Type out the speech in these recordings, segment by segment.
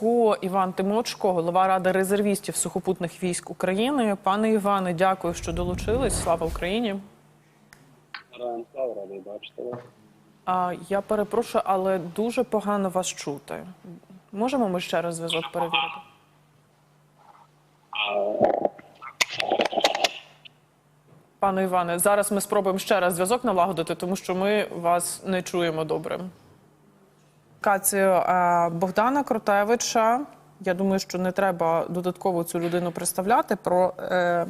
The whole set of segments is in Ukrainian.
зв'язку Іван Тимочко, голова ради резервістів сухопутних військ України. Пане Іване, дякую, що долучились. Слава Україні. Слава, радий бачити вас. А я перепрошую, але дуже погано вас чути. Можемо ми ще раз зв'язок перевірити? Пане Іване, зараз ми спробуємо ще раз зв'язок налагодити, тому що ми вас не чуємо добре. Кацію е, Богдана Кротевича. Я думаю, що не треба додатково цю людину представляти про е,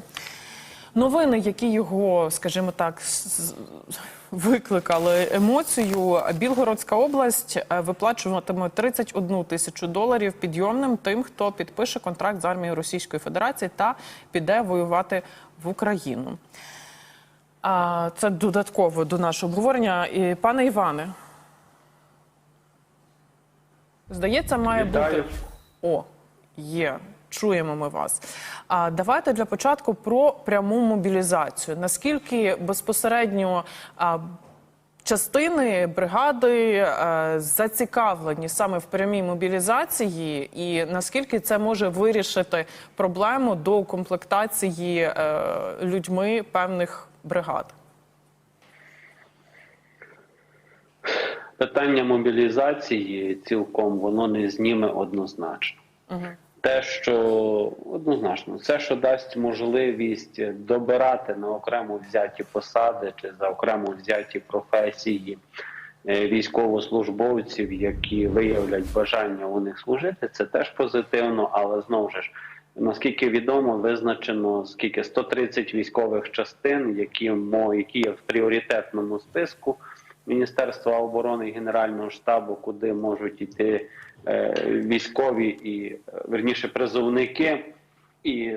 новини, які його, скажімо так, викликали емоцію. Білгородська область е, виплачуватиме 31 тисячу доларів підйомним тим, хто підпише контракт з армією Російської Федерації та піде воювати в Україну. Це додатково до нашого обговорення. І, пане Іване, здається, має Вітаю. бути. О, є. Чуємо ми вас. А давайте для початку про пряму мобілізацію. Наскільки безпосередньо а, частини бригади е, зацікавлені саме в прямій мобілізації, і наскільки це може вирішити проблему до комплектації е, людьми певних бригад? Питання мобілізації цілком воно не зніме однозначно. Те, що однозначно, це, що дасть можливість добирати на окремо взяті посади чи за окремо взяті професії е, військовослужбовців, які виявлять бажання у них служити, це теж позитивно, але знову ж. Наскільки відомо, визначено скільки 130 військових частин, які які є в пріоритетному списку Міністерства оборони і Генерального штабу, куди можуть йти е, військові і е, верніше призовники, і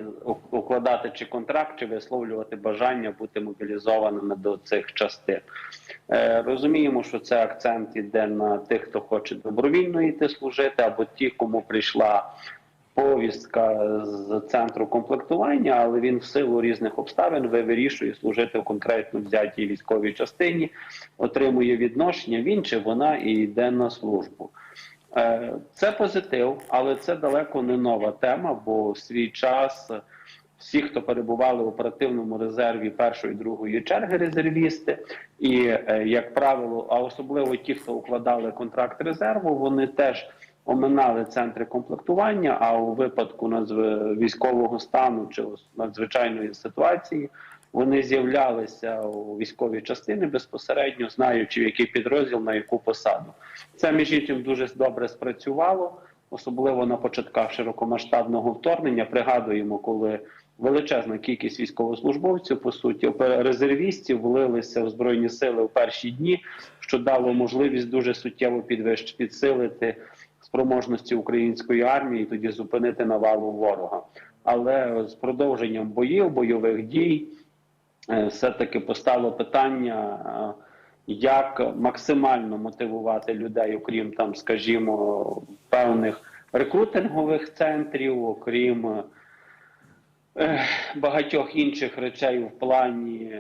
укладати чи контракт, чи висловлювати бажання бути мобілізованими до цих частин. Е, розуміємо, що це акцент іде на тих, хто хоче добровільно йти служити, або ті, кому прийшла повістка з центру комплектування, але він в силу різних обставин вирішує служити в конкретно взятій військовій частині, отримує відношення. Він чи вона і йде на службу. Е, Це позитив, але це далеко не нова тема, бо в свій час всі, хто перебували в оперативному резерві першої другої черги, резервісти, і е, як правило, а особливо ті, хто укладали контракт резерву, вони теж оминали центри комплектування. А у випадку військового стану чи надзвичайної ситуації вони з'являлися у військовій частини безпосередньо, знаючи, в який підрозділ на яку посаду. Це між іншим дуже добре спрацювало, особливо на початках широкомасштабного вторгнення. Пригадуємо, коли величезна кількість військовослужбовців, по суті, резервістів влилися в збройні сили в перші дні, що дало можливість дуже суттєво підвищ підсилити спроможності української армії тоді зупинити навалу ворога. Але з продовженням боїв, бойових дій, е, все-таки постало питання, е, як максимально мотивувати людей, окрім там, скажімо, певних рекрутингових центрів, окрім е, багатьох інших речей в плані,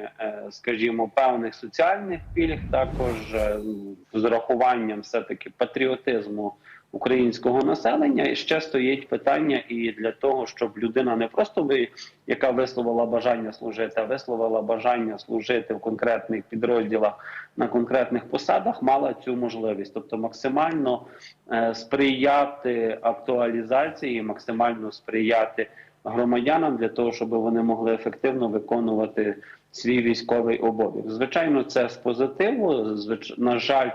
скажімо, певних соціальних пільг, також з урахуванням все-таки патріотизму українського населення. І ще стоїть питання і для того, щоб людина не просто ви, яка висловила бажання служити, а висловила бажання служити в конкретних підрозділах на конкретних посадах, мала цю можливість, тобто максимально е, сприяти актуалізації, максимально сприяти громадянам для того, щоб вони могли ефективно виконувати свій військовий обов'язок. Звичайно, це з позитиву. Звич... На жаль,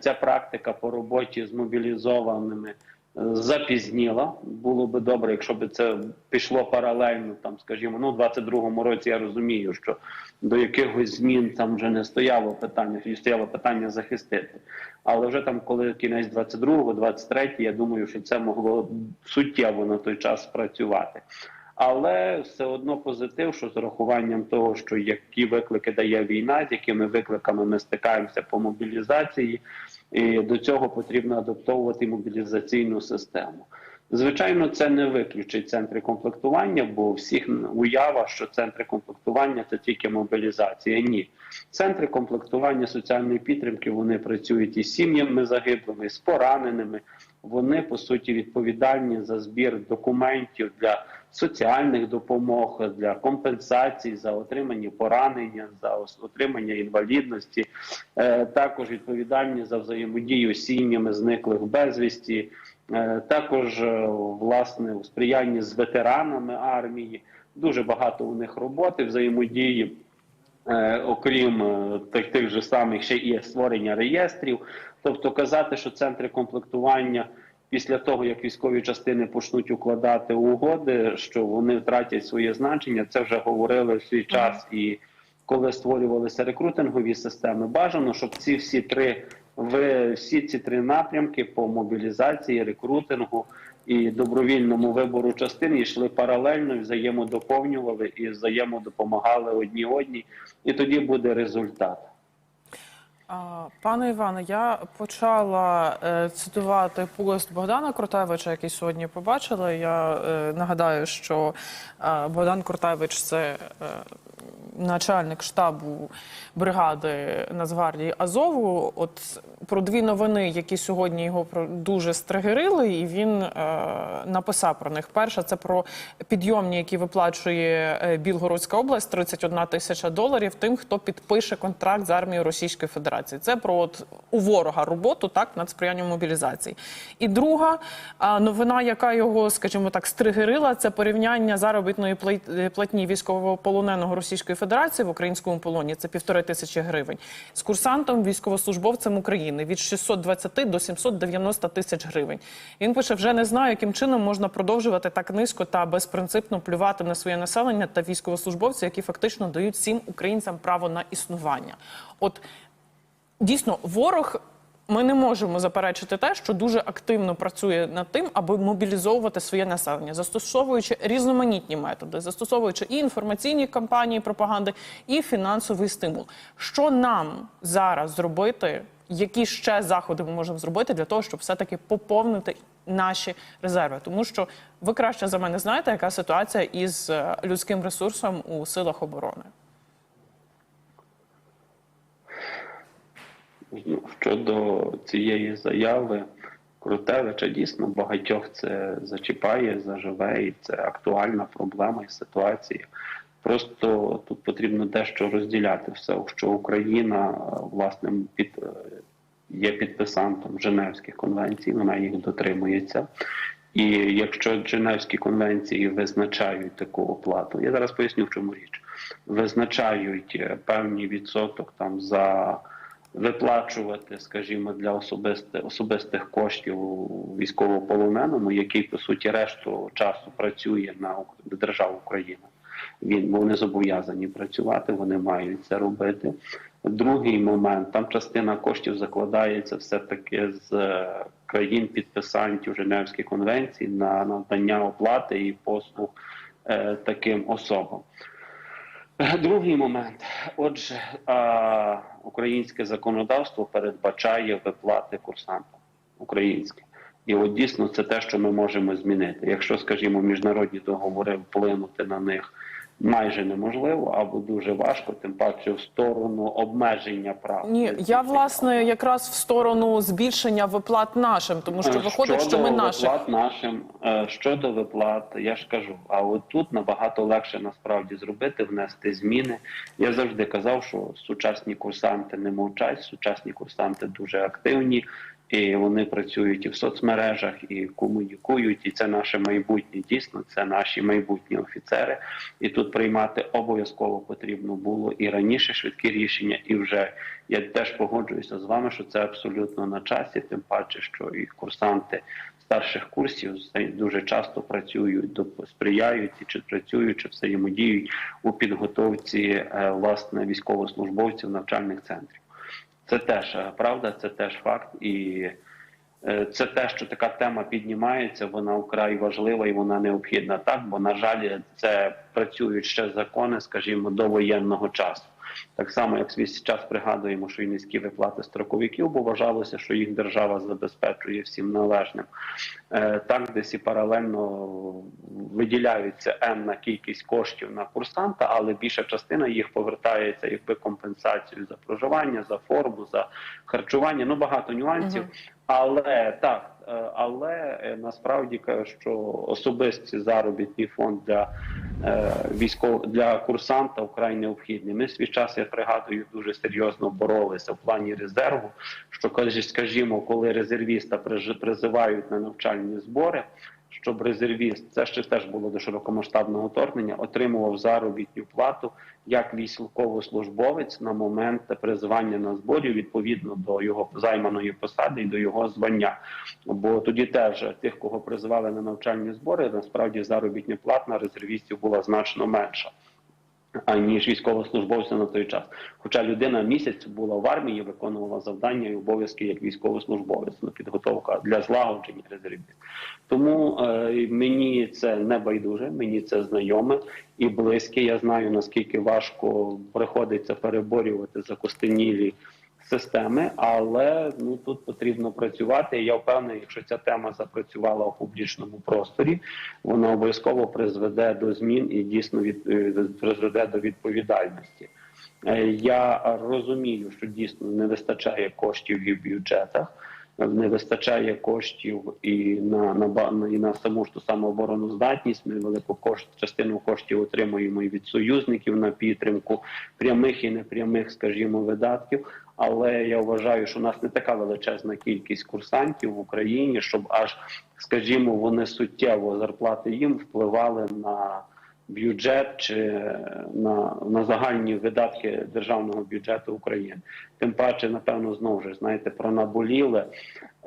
ця практика по роботі з мобілізованими е, запізніла. Було би добре, якщо б це пішло паралельно, там, скажімо, ну, у 22-му році я розумію, що до якихось змін там вже не стояло питання, тоді стояло питання захистити. Але вже там, коли кінець 22-го, 23 я думаю, що це могло суттєво на той час спрацювати. Але все одно позитив, що з урахуванням того, що які виклики дає війна, з якими викликами ми стикаємося по мобілізації, і до цього потрібно адаптовувати мобілізаційну систему. Звичайно, це не виключить центри комплектування, бо всіх уява, що центри комплектування це тільки мобілізація. Ні, центри комплектування соціальної підтримки вони працюють із сім'ями загиблими, з пораненими, вони по суті відповідальні за збір документів для соціальних допомог, для компенсацій за отримані поранення, за отримання інвалідності, Е, також відповідальні за взаємодію з сім'ями зниклих безвісті, Е, також е, власне у сприянні з ветеранами армії. Дуже багато у них роботи взаємодії. Е, окрім е, тих, тих же самих ще і створення реєстрів. Тобто казати, що центри комплектування після того, як військові частини почнуть укладати угоди, що вони втратять своє значення, це вже говорили в свій час і коли створювалися рекрутингові системи. Бажано, щоб ці всі три ви всі ці три напрямки по мобілізації, рекрутингу і добровільному вибору частин йшли паралельно, взаємодоповнювали і взаємодопомагали одні одній, і тоді буде результат. Пане Іване, я почала е, цитувати пост Богдана Кротевича, який сьогодні побачила. Я е, нагадаю, що е, Богдан Кротевич це начальник штабу бригади Нацгвардії Азову. От про дві новини, які сьогодні його дуже стригерили, і він е, написав про них. Перша це про підйомні, які виплачує е, Білгородська область, 31 тисяча доларів тим, хто підпише контракт з армією Російської Федерації. Це про от у ворога роботу, так над сприянням мобілізації. І друга а, новина, яка його, скажімо так, стригерила, це порівняння заробітної плат- е, платні військовополоненого Російської Федерації в українському полоні. Це півтори тисячі гривень з курсантом, військовослужбовцем України від 620 до 790 тисяч гривень. Він пише: вже не знаю, яким чином можна продовжувати так низько та безпринципно плювати на своє населення та військовослужбовців, які фактично дають всім українцям право на існування. От дійсно, ворог. Ми не можемо заперечити те, що дуже активно працює над тим, аби мобілізовувати своє населення, застосовуючи різноманітні методи, застосовуючи і інформаційні кампанії пропаганди, і фінансовий стимул. Що нам зараз зробити? Які ще заходи ми можемо зробити для того, щоб все-таки поповнити наші резерви? Тому що ви краще за мене знаєте, яка ситуація із е, людським ресурсом у силах оборони. Щодо цієї заяви Крутевича, дійсно багатьох це зачіпає, заживе, і це актуальна проблема і ситуація. Просто тут потрібно дещо розділяти все, що Україна власне під є підписантом Женевських конвенцій, вона їх дотримується. І якщо Женевські конвенції визначають таку оплату, я зараз поясню, в чому річ, визначають е, певний відсоток там за виплачувати, скажімо, для особистих особистих коштів військовополоненому, який по суті решту часу працює на державу Україна. Він вони зобов'язані працювати, вони мають це робити. Другий момент там частина коштів закладається все таки з е, країн підписантів Женевської конвенції на надання оплати і послуг е, таким особам. Другий момент. Отже, українське законодавство передбачає виплати курсантам українське. І от дійсно це те, що ми можемо змінити. Якщо, скажімо, міжнародні договори вплинути на них майже неможливо або дуже важко, тим паче в сторону обмеження прав. Ні, я власне якраз в сторону збільшення виплат нашим, тому що Е, виходить, що ми наших виплат нашим е, щодо виплат, я ж кажу, а от тут набагато легше насправді зробити, внести зміни. Я завжди казав, що сучасні курсанти не мовчать, сучасні курсанти дуже активні. І вони працюють і в соцмережах, і комунікують, і це наше майбутнє. Дійсно, це наші майбутні офіцери. І тут приймати обов'язково потрібно було і раніше швидкі рішення, і вже я теж погоджуюся з вами, що це абсолютно на часі. Тим паче, що і курсанти старших курсів дуже часто працюють, сприяють чи працюють, чи взаємодіють у підготовці е, власне військовослужбовців навчальних центрів. Це теж е, правда, це теж факт, і е, це те, що така тема піднімається, вона вкрай важлива і вона необхідна. Так, бо на жаль, це працюють ще закони, скажімо, до воєнного часу. Так само, як свій час пригадуємо, що і низькі виплати строковиків, бо вважалося, що їх держава забезпечує всім належним. Е, Так, десь і паралельно виділяються енна кількість коштів на курсанта, але більша частина їх повертається якби компенсацію за проживання, за форму, за харчування. Ну багато нюансів. Але так, е, але е, насправді що особисті заробітний фонд для е, військов для курсанта вкрай необхідний. Ми свій час, я пригадую, дуже серйозно боролися в плані резерву. Що скажімо, коли резервіста призивають на навчальні збори. Щоб резервіст, це ще теж було до широкомасштабного вторгнення, отримував заробітну плату як військовослужбовець на момент призвання на зборі відповідно до його займаної посади і до його звання. Бо тоді теж тих, кого призвали на навчальні збори, насправді заробітня платна резервістів була значно менша. Аніж військовослужбовця на той час. Хоча людина місяць була в армії, виконувала завдання і обов'язки як військовослужбовець, на підготовка для злагодження резервів. Тому е, мені це не байдуже, мені це знайоме і близьке. Я знаю наскільки важко приходиться переборювати закостенілі системи, але ну тут потрібно працювати. Я впевнений, якщо ця тема запрацювала у публічному просторі, вона обов'язково призведе до змін і дійсно від е, призведе до відповідальності. Е, Я розумію, що дійсно не вистачає коштів і в бюджетах. Не вистачає коштів і на, на, і на саму ж ту саму обороноздатність. Ми велику кошт, частину коштів отримуємо і від союзників на підтримку прямих і непрямих, скажімо, видатків. Але я вважаю, що у нас не така величезна кількість курсантів в Україні, щоб аж, скажімо, вони суттєво зарплати їм впливали на бюджет чи на, на загальні видатки державного бюджету України. Тим паче, напевно, знову ж знаєте, про наболіле.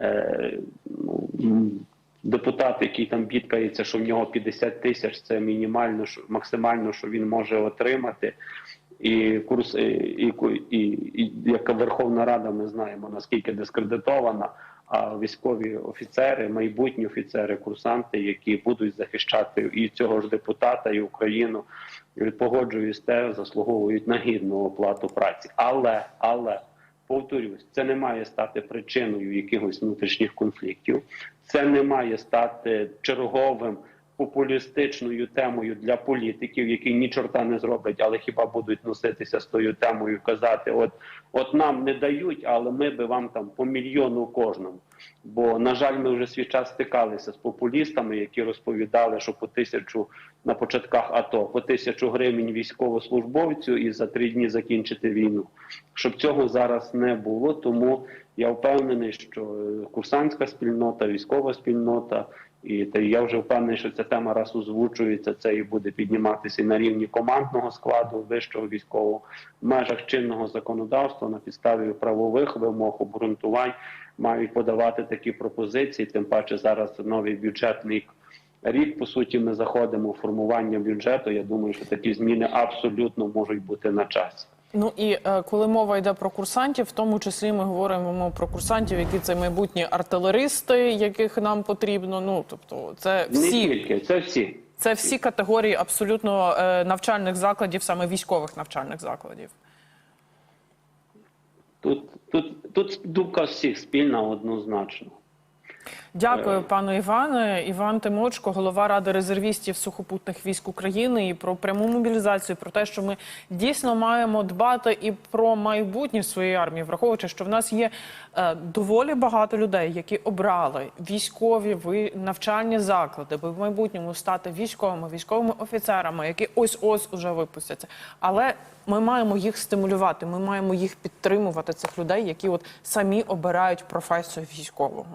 Е, ну, депутат, який там бідкається, що в нього 50 тисяч, це мінімально, що максимально, що він може отримати. І курс і, і, і, і як Верховна Рада, ми знаємо наскільки дискредитована. А військові офіцери, майбутні офіцери, курсанти, які будуть захищати і цього ж депутата, і Україну, погоджуюсь те, заслуговують на гідну оплату праці. Але але повторюсь, це не має стати причиною якихось внутрішніх конфліктів. Це не має стати черговим популістичною темою для політиків, які ні чорта не зроблять, але хіба будуть носитися з тою темою, казати: от, от нам не дають, але ми би вам там по мільйону кожному. Бо на жаль, ми вже свій час стикалися з популістами, які розповідали, що по тисячу на початках АТО, по тисячу гривень військовослужбовцю і за три дні закінчити війну. Щоб цього зараз не було, тому я впевнений, що е, курсантська спільнота, військова спільнота. І та я вже впевнений, що ця тема раз озвучується, це і буде підніматися і на рівні командного складу вищого військового в межах чинного законодавства на підставі правових вимог обґрунтувань мають подавати такі пропозиції. Тим паче зараз новий бюджетний рік. По суті, ми заходимо в формування бюджету. Я думаю, що такі зміни абсолютно можуть бути на часі. Ну і е, коли мова йде про курсантів, в тому числі ми говоримо про курсантів, які це майбутні артилеристи, яких нам потрібно. Ну тобто, це Не всі тільки це всі. це всі категорії абсолютно е, навчальних закладів, саме військових навчальних закладів. Тут тут тут думка всіх спільна однозначно. Дякую, пану Іване. Іван Тимочко, голова ради резервістів сухопутних військ України, і про пряму мобілізацію, про те, що ми дійсно маємо дбати і про майбутнє своєї армії, враховуючи, що в нас є е, доволі багато людей, які обрали військові навчальні заклади, аби в майбутньому стати військовими, військовими офіцерами, які ось ось уже випустяться. Але ми маємо їх стимулювати. Ми маємо їх підтримувати цих людей, які от самі обирають професію військового.